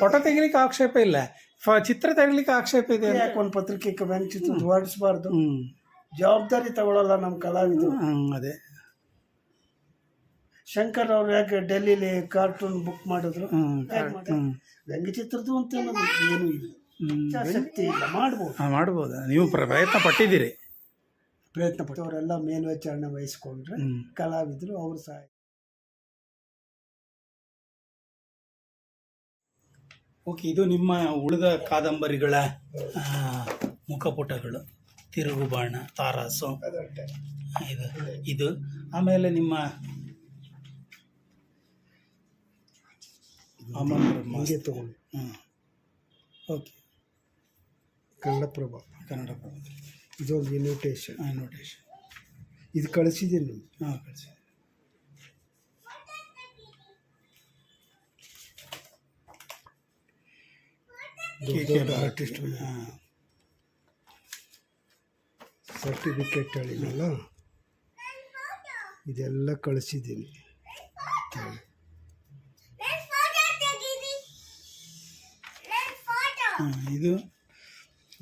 Photo ತೆಗಿಲಿಕ್ಕೆ ಆಕ್ಷೇಪ ಇಲ್ಲ. ಫ- ಚಿತ್ರ ತೆಗಿಲಿಕ್ಕೆ ಆಕ್ಷೇಪ ಇದೆ ಯಾಕೆ ಒಂದು ಪತ್ರಿಕೆ ಬ್ಯಾಂಕ್ ಚಿತ್ರ ಹೊರಡಿಸಬಾರ್ದು. ಹ್ಮ್. ಜವಾಬ್ದಾರಿ ತಗೊಳ್ಳಲ್ಲ ನಮ್ಮ ಕಲಾವಿದರು. ಹ್ಮ್, ಅದೇ. ಶಂಕರ್ ಅವ್ರು ಯಾಕೆ ಡೆಲ್ಲಿಲಿ ಕಾರ್ಟೂನ್ ಬುಕ್ ಮಾಡಿದ್ರು? ಹ್ಮ್ ಯಾಕೆ ಮಾಡಿದ್ರು? ಹ್ಮ್. ವ್ಯಂಗ್ಯಚಿತ್ರದ್ದು ಅಂತ ಏನು ಏನೂ ಇಲ್ಲ. ಹ್ಮ್ ಶಕ್ತಿ ಇಲ್ಲ. ಮಾಡ್ಬೋದು. ಹಾ, ಮಾಡ್ಬೋದು. ನೀವು ಪ್ರ- ಪ್ರಯತ್ನ ಪಟ್ಟಿದ್ದೀರಿ. ಪ್ರಯತ್ನ ಪಟ್ಟು ಅವರೆಲ್ಲ ಮೇಲ್ವಿಚಾರಣೆ ವಹಿಸ್ಕೊಂಡ್ರೆ ಹ್ಮ್. ಕಲಾವಿದರು ಅವರು ಸಹ ಓಕೆ ಇದು ನಿಮ್ಮ ಉಳಿದ ಕಾದಂಬರಿಗಳ ಮುಖಪುಟಗಳು. ತಿರುಗುಬಾಣ ತಾರಾಸು. ಇದು ಇದು. ಆಮೇಲೆ ನಿಮ್ಮ ತಗೊಂಡು ಹ್ಞೂ ಓಕೆ. ಕನ್ನಡಪ್ರಭ. ಕನ್ನಡ ಇದೊಂದು ಇನ್ವಿಟೇಷನ್ ನೋಟೇಶನ್ ಇದು ಕಳಿಸಿದ್ದೀನಿ ನಿಮ್ಗೆ. ಹಾಂ ಕಳಿಸಿ ಕೆ ಕೆ ಆರ್ಟಿಸ್ಟ್ ಹಾಂ. ಸರ್ಟಿಫಿಕೇಟ್ ಹೇಳಿದ್ನಲ್ಲ? ಇದೆಲ್ಲ ಕಳಿಸಿದ್ದೀನಿ. ಹಾಂ ಇದು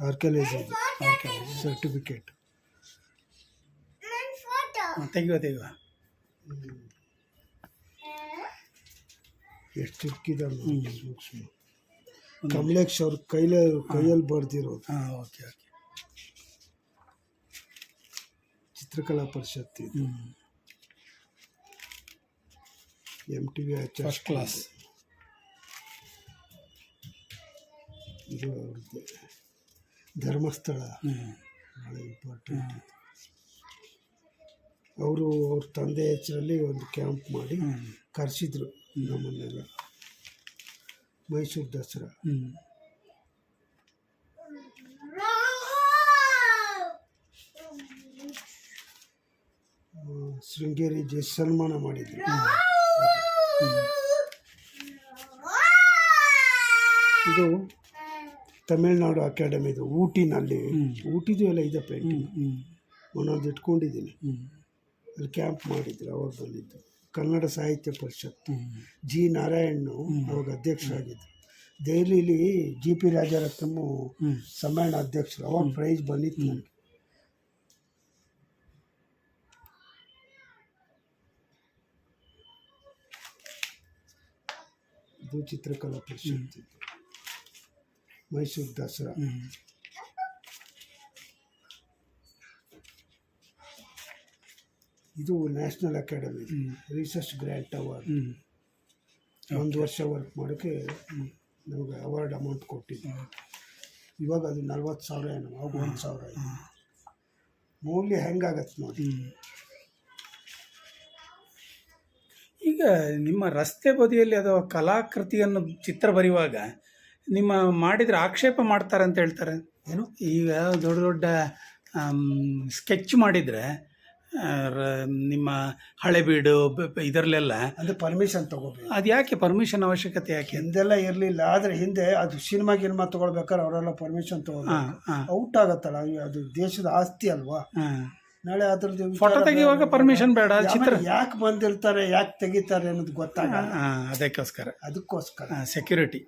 ಆರ್ಕಲೈಸ್ ಓಕೆ ಸರ್ಟಿಫಿಕೇಟ್ ತೆಗಿವ ತೆಗಿವ ಎಷ್ಟು ಚಿಕ್ಕಿದಾವೆ ಸೂಕ್ಷ್ಮ. ಕಮಲೇಶ್ ಅವ್ರ ಕೈಲೇ ಕೈಯಲ್ಲಿ ಬರ್ದಿರೋದು. ಹಾಂ ಓಕೆ ಓಕೆ. ಚಿತ್ರಕಲಾ ಪರಿಷತ್ ಇದು. ಹ್ಞೂ M T V first class ಇದು ಅವ್ರದ್ದು. ಧರ್ಮಸ್ಥಳ. ಭಾಳ ಇಂಪಾರ್ಟೆಂಟ್ ಅವರು ಅವ್ರ ತಂದೆ ಹೆಸರಲ್ಲಿ ಒಂದು ಕ್ಯಾಂಪ್ ಮಾಡಿ ಕರೆಸಿದ್ರು ನಮ್ಮನ್ನೆಲ್ಲ. ಮೈಸೂರು ದಸರಾ. ಹ್ಞೂ ಶೃಂಗೇರಿ ಜೆ ಸನ್ಮಾನ ಮಾಡಿದ್ರು. ಇದು ತಮಿಳ್ನಾಡು ಅಕಾಡೆಮಿದು ಊಟಿನಲ್ಲಿ. ಊಟಿದು ಎಲ್ಲ ಇದೆ ಪೇಂಟಿಂಗ್ ಒಂದೊಂದು ಇಟ್ಕೊಂಡಿದ್ದೀನಿ. ಅಲ್ಲಿ ಕ್ಯಾಂಪ್ ಮಾಡಿದ್ರು ಅವಾಗ ಬಂದಿದ್ದು. ಕನ್ನಡ ಸಾಹಿತ್ಯ ಪರಿಷತ್ ಜಿ ನಾರಾಯಣ್ ಅವಾಗ ಅಧ್ಯಕ್ಷರಾಗಿದ್ದರು ದೆಹಲಿಲಿ ಜಿ ಪಿ ರಾಜರತ್ನಮು ಸಮ್ಮೇಳನ ಅಧ್ಯಕ್ಷರು. ಅವಾಗ ಪ್ರೈಸ್ ಬಂದಿತ್ತು ನನಗೆ. ಇದು ಚಿತ್ರಕಲಾ ಪರಿಷತ್. ಇದು. ಮೈಸೂರು ದಸರಾ. ಇದು national academy. Research grant award ಒಂದು ವರ್ಷ ವರ್ಕ್ ಮಾಡೋಕ್ಕೆ ನಮಗೆ ಅವಾರ್ಡ್ ಅಮೌಂಟ್ ಕೊಟ್ಟಿದ್ದು ಇವಾಗ ಅದು ನಲ್ವತ್ತು ಸಾವಿರ ಏನು ಅವಾಗ ಒಂದು ಸಾವಿರ ಮೌಲ್ಯ ಹೆಂಗಾಗತ್ತೆ ನೋಡಿ. ಈಗ ನಿಮ್ಮ ರಸ್ತೆ ಬದಿಯಲ್ಲಿ ಅದು ಕಲಾಕೃತಿಯನ್ನು ಚಿತ್ರ ಬರೆಯುವಾಗ ನಿಮ್ಮ ಮಾಡಿದರೆ ಆಕ್ಷೇಪ ಮಾಡ್ತಾರೆ ಅಂತ ಹೇಳ್ತಾರೆ. ಏನು? ಈಗ ದೊಡ್ಡ ದೊಡ್ಡ ಸ್ಕೆಚ್ ಮಾಡಿದರೆ ನಿಮ್ಮ ಹಳೆಬೀಡು ಇದರಲ್ಲೆಲ್ಲ. ಅಂದರೆ ಪರ್ಮಿಷನ್ ತಗೋಬೇಕು. ಅದು ಯಾಕೆ ಪರ್ಮಿಷನ್ ಅವಶ್ಯಕತೆ ಯಾಕೆ? ಹಿಂದೆಲ್ಲ ಇರಲಿಲ್ಲ ಆದರೆ ಹಿಂದೆ ಅದು ಸಿನಿಮಾ ಗಿನಿಮಾ ತಗೊಳ್ಬೇಕಾದ್ರೆ ಅವರೆಲ್ಲ ಪರ್ಮಿಷನ್ ಹಾಂ ಔಟ್ ಆಗುತ್ತಲ್ಲ ಅದು ದೇಶದ ಆಸ್ತಿ ಅಲ್ವಾ? ನಾಳೆ ಅದ್ರದ್ದು ಫೋಟೋ ತೆಗೆಯುವಾಗ. ಪರ್ಮಿಷನ್ ಬೇಡ ಚಿತ್ರ. ಯಾಕೆ ಬಂದಿರ್ತಾರೆ ಯಾಕೆ ತೆಗಿತಾರೆ ಅನ್ನೋದು ಗೊತ್ತಾಗಲ್ಲ. ಅದಕ್ಕೋಸ್ಕರ. ಅದಕ್ಕೋಸ್ಕರ. ಸೆಕ್ಯೂರಿಟಿ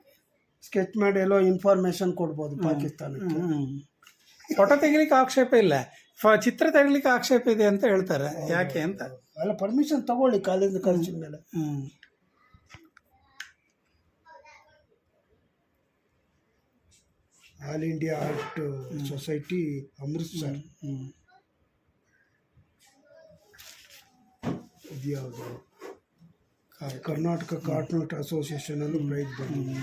ಸ್ಕೆಚ್ ಮಾಡಿ ಎಲ್ಲೋ ಇನ್ಫಾರ್ಮೇಶನ್ ಕೊಡ್ಬೋದು ಪಾಕಿಸ್ತಾನಕ್ಕೆ. ಫೋಟೋ ತೆಗಿಲಿಕ್ಕೆ ಆಕ್ಷೇಪ ಇಲ್ಲ. ಫ ಚಿತ್ರ ತೆಗಿಲಿಕ್ಕೆ ಆಕ್ಷೇಪ ಇದೆ ಅಂತ ಹೇಳ್ತಾರೆ. ಯಾಕೆ ಅಂತ? ಅಲ್ಲ ಪರ್ಮಿಷನ್ ತಗೊಳ್ಳಿ ಕಾಲೇಜ್ ಕಳಿಸಿದ ಮೇಲೆ. ಹ್ಮ್. All India art society Amritsar hmm ಇದು ಯಾವುದು? ಕರ್ನಾಟಕ ಕಾರ್ಟ್ನೋಟ್ ಅಸೋಸಿಯೇಷನ್ ಅನ್ನು ಪ್ರೈಸ್ ಬಂದಿದೆ.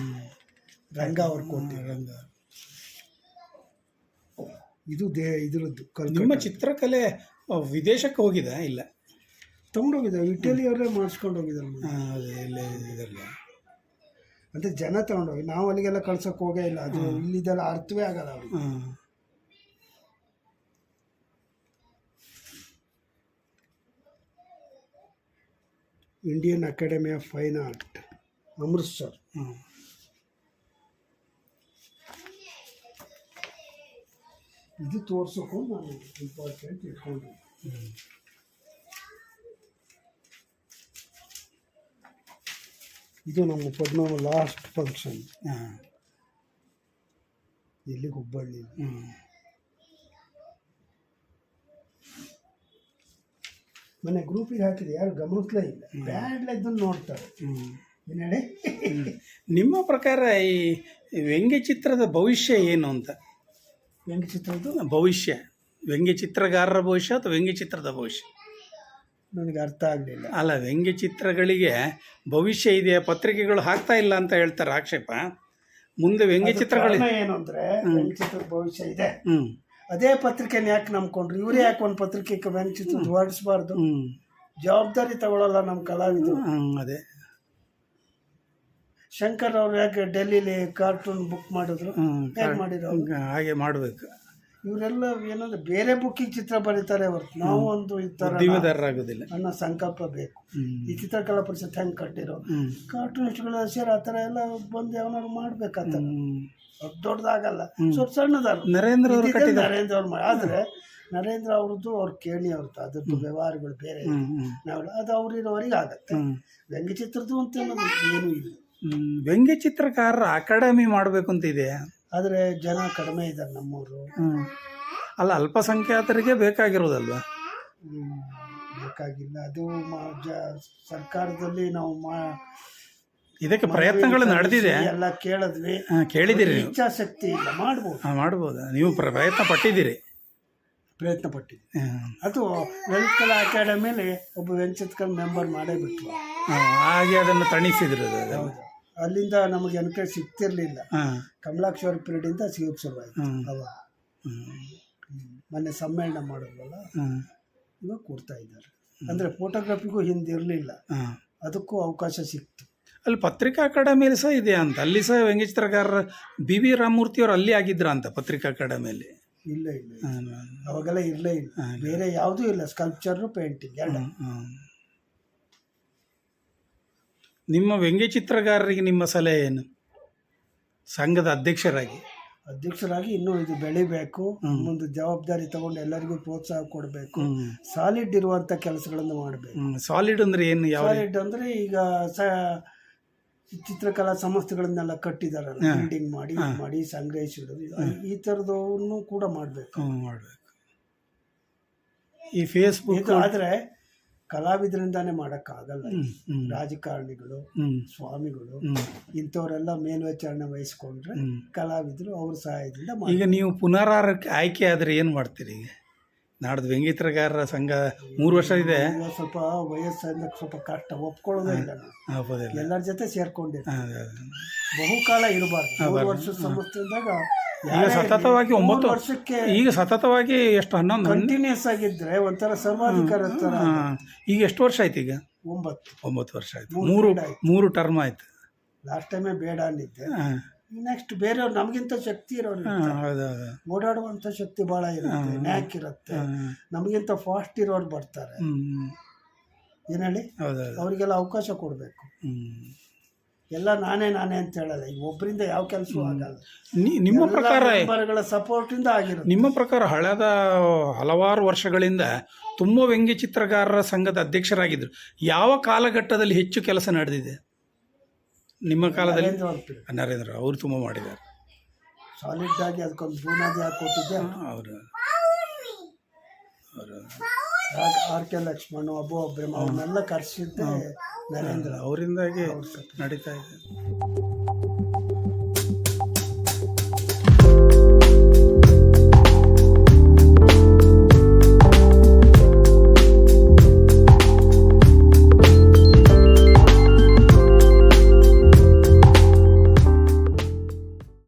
ರಂಗ ಅವ್ರು ಕೊಟ್ಟಿದ್ದಾರೆ ರಂಗ. ಇದು ದೇ ಇದರದ್ದು ನಿಮ್ಮ ಚಿತ್ರಕಲೆ ವಿದೇಶಕ್ಕೆ ಹೋಗಿದೆ? ಇಲ್ಲ. ತೊಗೊಂಡೋಗಿದೆ ಇಟಲಿಯವರೇ ಮಾಡಿಸ್ಕೊಂಡು ಹೋಗಿದ್ದಾರೆ ಇಲ್ಲೇ ಇದರಲ್ಲಿ. ಅಂದರೆ ಜನ ತಗೊಂಡೋಗಿ ನಾವು ಅಲ್ಲಿಗೆಲ್ಲ ಕಳ್ಸೋಕೆ ಹೋಗೇ ಇಲ್ಲ. ಅದು ಇಲ್ಲಿದೆಲ್ಲ ಅರ್ಥವೇ ಆಗಲ್ಲ ಅವರು Indian academy of fine art Amritsar. ಇದು ತೋರ್ಸೋಕು ನಾನು ಇಂಪಾರ್ಟೆಂಟ್ ಇಟ್ಕೊಂಡು. ಇದು ನಮ್ಮ ಪದ್ಮ ಲಾಸ್ಟ್ ಫಂಕ್ಷನ್ ಹಾಂ. ಇಲ್ಲಿ ಹುಬ್ಬಳ್ಳಿ? ಮನೆ ಗ್ರೂಪಿಗೆ ಹಾಕಿದೆ ಯಾರು ಗಮನಿಸ್ಲೇ ಇಲ್ಲ. ಬ್ಯಾಡ್ಲ ಇದನ್ನು ನೋಡ್ತಾರೆ. ಏನು ಹೇಳಿ? ನಿಮ್ಮ ಪ್ರಕಾರ ಈ ವ್ಯಂಗ್ಯ ಚಿತ್ರದ ಭವಿಷ್ಯ ಏನು ಅಂತ? ಹೆಂಗೆ ಚಿತ್ರದ್ದು ಭವಿಷ್ಯ. ವ್ಯಂಗ್ಯಚಿತ್ರಗಾರರ ಭವಿಷ್ಯ ಅಥವಾ ವ್ಯಂಗ್ಯಚಿತ್ರದ ಭವಿಷ್ಯ? ನನಗೆ ಅರ್ಥ ಆಗಲಿಲ್ಲ. ಅಲ್ಲ ವ್ಯಂಗ್ಯಚಿತ್ರಗಳಿಗೆ ಭವಿಷ್ಯ ಇದೆ ಪತ್ರಿಕೆಗಳು ಹಾಕ್ತಾ ಇಲ್ಲ ಅಂತ ಹೇಳ್ತಾರೆ ಆಕ್ಷೇಪ. ಮುಂದೆ ವ್ಯಂಗ್ಯಚಿತ್ರಗಳು ಏನು ಅಂದರೆ ವ್ಯಂಗ್ಯಚಿತ್ರದ ಭವಿಷ್ಯ ಇದೆ. ಹ್ಞೂ ಅದೇ ಪತ್ರಿಕೆನ ಯಾಕೆ ನಂಬ್ಕೊಂಡ್ರು? ಇವರೇ ಯಾಕೆ ಒಂದು ಪತ್ರಿಕೆಗೆ ವ್ಯಂಗ್ಯಚಿತ್ರ ಹೊರಡಿಸಬಾರ್ದು ಜವಾಬ್ದಾರಿ ತಗೊಳ್ಳಲ್ಲ ನಮ್ಮ ಕಲಾವಿದರು. ಅದೇ. ಶಂಕರ್ ಅವ್ರು ಯಾಕೆ ಡೆಲ್ಲಿಲಿ ಕಾರ್ಟೂನ್ ಬುಕ್ ಮಾಡಿದ್ರು? ಹೇಗೆ ಮಾಡಿರೋ ಹಾಗೆ ಮಾಡಬೇಕು. ಇವರೆಲ್ಲ ಏನಂದ್ರೆ ಬೇರೆ ಬುಕ್ಕಿಗೆ ಚಿತ್ರ ಬರೀತಾರೆ ಹೊರತು. ನಾವು ಒಂದು ಈ ಥರ ದಿವ್ಯದಾರರಾಗೋದಿಲ್ಲ ಅನ್ನೋ ಸಂಕಲ್ಪ ಬೇಕು. ಈ ಚಿತ್ರಕಲಾ ಪರಿಷತ್ ಹೆಂಗೆ ಕಟ್ಟಿರೋ? ಕಾರ್ಟೂನಿಸ್ಟ್ಗಳು ಸೇರಿ ಆ ಥರ ಎಲ್ಲ ಬಂದು ಯಾವನಾರು ಮಾಡ್ಬೇಕಾತ ದೊಡ್ಡದಾಗಲ್ಲ. ಸ್ವಲ್ಪ ಸಣ್ಣದಾರು ನರೇಂದ್ರ ಅವರು ನರೇಂದ್ರ ಅವ್ರು ಆದ್ರೆ ನರೇಂದ್ರ ಅವ್ರದ್ದು ಅವ್ರ ಕೇಳಿ ಅವ್ರದ್ದು. ಅದ್ರದ್ದು ವ್ಯವಹಾರಗಳು ಬೇರೆ. ನಾವೆಲ್ಲ ಅದು ಅವ್ರಿರೋವರೆಗೆ ಆಗತ್ತೆ. ವ್ಯಂಗ್ಯ ವ್ಯಂಗ್ಯಚಿತ್ರದ್ದು ಅಂತ ಏನು ಇಲ್ಲ. ವ್ಯಂಗ್ಯ ಚಿತ್ರಕಾರರ ಅಕಾಡೆಮಿ ಮಾಡಬೇಕು ಅಂತ ಇದೆ ಆದರೆ ಜನ ಕಡಿಮೆ ಇದ್ದಾರೆ ನಮ್ಮೂರು. ಹ್ಞೂ ಅಲ್ಲ ಅಲ್ಪಸಂಖ್ಯಾತರಿಗೆ ಬೇಕಾಗಿರೋದಲ್ವಾ? ಬೇಕಾಗಿಲ್ಲ. ಅದು ಮ- ಜ ಸರ್ಕಾರದಲ್ಲಿ ನಾವು ಮಾ ಇದಕ್ಕೆ ಪ್ರಯತ್ನಗಳು ನಡೆದಿದೆ. ಎಲ್ಲ ಕೇಳಿದ್ವಿ. ಹಾ, ಕೇಳಿದಿರಿ ನೀವು. ಇಚ್ಛಾಶಕ್ತಿ ಇಲ್ಲ ಮಾಡ್ಬೋದು. ಹಾ, ಮಾಡ್ಬೋದು. ನೀವು ಪ್ರ- ಪ್ರಯತ್ನ ಪಟ್ಟಿದ್ದೀರಿ. ಪ್ರಯತ್ನ ಪಟ್ಟಿದ್ವಿ. ಹ್ಮ್. ಅದು ಲಲಿತ್ ಅಕಾಡೆಮಿಲಿ ಒಬ್ಬ ವೆಂಚತ್ಕಲ್ ಮೆಂಬರ್ ಮಾಡೇ ಬಿಟ್ರು. ಹಾ, ಹಾಗೆ ಅದನ್ನು ತಣಿಸಿದ್ರು ಅದು. ಹೌದು. ಅಲ್ಲಿಂದ ನಮಗೆ ಎನ್ಕರೇಜ್ ಸಿಗ್ತಿರ್ಲಿಲ್ಲ. ಹಾ, ಕಮಲಾಕ್ಷರ ಪೀರಿಯಡಿಂದ ಸಿಗೋಕ್ಕೆ ಶುರುವಾಯಿತು. ಅವಾಗ. ಹ್ಮ್. ಮೊನ್ನೆ ಸಮ್ಮೇಳನ ಮಾಡಿದ್ವಲ್ಲ? ಹ್ಮ್. ಇವಾಗ ಕೊಡ್ತಾ ಇದ್ದಾರೆ. ಅಂದರೆ ಫೋಟೋಗ್ರಫಿಗೂ ಹಿಂದೆ ಇರಲಿಲ್ಲ ಹಾ. ಅದಕ್ಕೂ ಅವಕಾಶ ಸಿಕ್ತು. ಅಲ್ಲಿ ಪತ್ರಿಕಾ ಅಕಾಡೆಮಿಯಲ್ಲಿ ಸಹ ಇದೆ ಅಂತ. ಅಲ್ಲಿ ಸಹ ವ್ಯಂಗ್ಯ ಚಿತ್ರಕಾರರ ಬಿ ವಿ ರಾಮಮೂರ್ತಿ ಅವರು ಅಲ್ಲಿ ಆಗಿದ್ರ ಅಂತ ಪತ್ರಿಕಾ ಅಕಾಡೆಮಿಯಲ್ಲಿ ಇಲ್ಲ ಇಲ್ಲ. ಅವಾಗೆಲ್ಲ ಇರಲೇ ಇಲ್ಲ. ಬೇರೆ ಯಾವುದೂ ಇಲ್ಲ. ಸ್ಕಲ್ಪ್ಚರ್ ಪೇಂಟಿಂಗ್ ಎರಡು. ನಿಮ್ಮ ವ್ಯಂಗ್ಯ ಚಿತ್ರಗಾರರಿಗೆ ನಿಮ್ಮ ಸಲಹೆ ಏನು? ಸಂಘದ ಅಧ್ಯಕ್ಷರಾಗಿ. ಅಧ್ಯಕ್ಷರಾಗಿ ಇನ್ನೂ ಇದು ಬೆಳಿಬೇಕು. ಮುಂದೆ ಜವಾಬ್ದಾರಿ ತಗೊಂಡು ಎಲ್ಲರಿಗೂ ಪ್ರೋತ್ಸಾಹ ಕೊಡಬೇಕು. ಸಾಲಿಡ್ ಇರುವಂಥ ಕೆಲಸಗಳನ್ನು ಮಾಡಬೇಕು. ಸಾಲಿಡ್ ಅಂದ್ರೆ ಏನು ಸಾಲಿಡ್ ಅಂದರೆ ಈಗ ಚಿತ್ರಕಲಾ ಸಂಸ್ಥೆಗಳನ್ನೆಲ್ಲ ಕಟ್ಟಿದಾರಲ್ಲ ಬಿಲ್ಡಿಂಗ್ ಮಾಡಿ ಮಾಡಿ ಸಂಗ್ರಹಿಸಿಡೋದು ಈ- ಥರದವನ್ನು ಕೂಡ ಮಾಡಬೇಕು. ಮಾಡಬೇಕು. ಈ ಫೇಸ್ಬುಕ್ ಆದರೆ ಕಲಾವಿದರಿಂದಾನೇ ಮಾಡೋಕ್ಕಾಗಲ್ಲ ರಾಜಕಾರಣಿಗಳು ಸ್ವಾಮಿಗಳು ಇಂಥವರೆಲ್ಲ ಮೇಲ್ವಿಚಾರಣೆ ವಹಿಸ್ಕೊಂಡ್ರೆ. ಕಲಾವಿದರು ಅವ್ರ ಸಹಾಯದಿಂದ ಈಗ ನೀವು ಪುನರಾರಕ್ಕೆ ಆಯ್ಕೆ ಆದರೆ ಏನು ಮಾಡ್ತೀರಿ ಈಗ? ನಾಡ್ದು ವ್ಯಂಗಿತ್ರಗಾರರ ಸಂಘ ಮೂರು ವರ್ಷ ಇದೆ. ಸ್ವಲ್ಪ ವಯಸ್ಸಿಂದ ಸ್ವಲ್ಪ ಕಷ್ಟ ಒಪ್ಕೊಳ್ಳೋದೇ ಇಲ್ಲ ಹೌದಿಲ್ಲ ಎಲ್ಲರ ಜೊತೆ ಅದೇ. ಬಹುಕಾಲ ಇರಬಾರ್ದು. ಮೂರು ವರ್ಷದ ಈಗ ಸತತವಾಗಿ ಒಂಬತ್ತು ವರ್ಷಕ್ಕೆ ಈಗ ಸತತವಾಗಿ ಎಷ್ಟು ಹನ್ನೊಂದು ಹನ್- ಕಂಟಿನ್ಯೂಸ್ ಆಗಿದ್ರೆ ಒಂಥರ ಸರ್ವಾಧಿಕಾರ. ಈಗ ಎಷ್ಟು ವರ್ಷ ಆಯ್ತು ಈಗ? ಒಂಬತ್ತು. ಒಂಬತ್ತು ವರ್ಷ ಆಯ್ತು. ಮೂರು ಮೂರು ಟರ್ಮ್ ಆಯ್ತು. ಲಾಸ್ಟ್ ಟೈಮೇ ಬೇಡ ಅಂದಿದ್ದೆ. ನೆಕ್ಸ್ಟ್ ಬೇರೆಯವ್ರು ನಮಗಿಂತ ಶಕ್ತಿ ಇರೋರು ಓಡಾಡುವಂಥ ಶಕ್ತಿ ಭಾಳ ಇರುತ್ತೆ ನ್ಯಾಕ್ ಇರುತ್ತೆ. ನಮಗಿಂತ ಫಾಸ್ಟ್ ಇರೋರು ಬರ್ತಾರೆ. ಏನು ಹೇಳಿ? ಅವರಿಗೆಲ್ಲ ಅವಕಾಶ ಕೊಡಬೇಕು. ಎಲ್ಲ ನಾನೇ ನಾನೇ ಅಂತ ಹೇಳಲ್ಲ. ಈಗ ಒಬ್ಬರಿಂದ ಯಾವ ಕೆಲಸವೂ ಆಗಲ್ಲ. ನಿಮ್ಮ ಪ್ರಕಾರ ಸಪೋರ್ಟಿಂದ ಆಗಿರುತ್ತೆ. ನಿಮ್ಮ ಪ್ರಕಾರ ಹಳೆದ ಹಲವಾರು ವರ್ಷಗಳಿಂದ ತುಂಬ ವ್ಯಂಗ್ಯ ಚಿತ್ರಕಾರರ ಸಂಘದ ಅಧ್ಯಕ್ಷರಾಗಿದ್ದರು ಯಾವ ಕಾಲಘಟ್ಟದಲ್ಲಿ ಹೆಚ್ಚು ಕೆಲಸ ನಡೆದಿದೆ? ನಿಮ್ಮ ಕಾಲದಲ್ಲಿ? ನರೇಂದ್ರ ಅವ್ರ ನರೇಂದ್ರ ಅವರು ತುಂಬ ಮಾಡಿದ್ದಾರೆ. ಸಾಲಿಡ್ ಆಗಿ ಅದಕ್ಕೊಂದು ಬುನಾದಿ ಹಾಕೊಟ್ಟಿದ್ದೆ ಅವರು. ಅವರು. ಆರ್ ಕೆ ಲಕ್ಷ್ಮಣ್ ಅಬ್ಬು ಅಬ್ರಹ್ಮ ಅವ್ರನ್ನೆಲ್ಲ ಕರೆಸಿದ್ದೆ ನರೇಂದ್ರ. ಅವರಿಂದಾಗಿ ನಡೀತಾ ಇದೆ.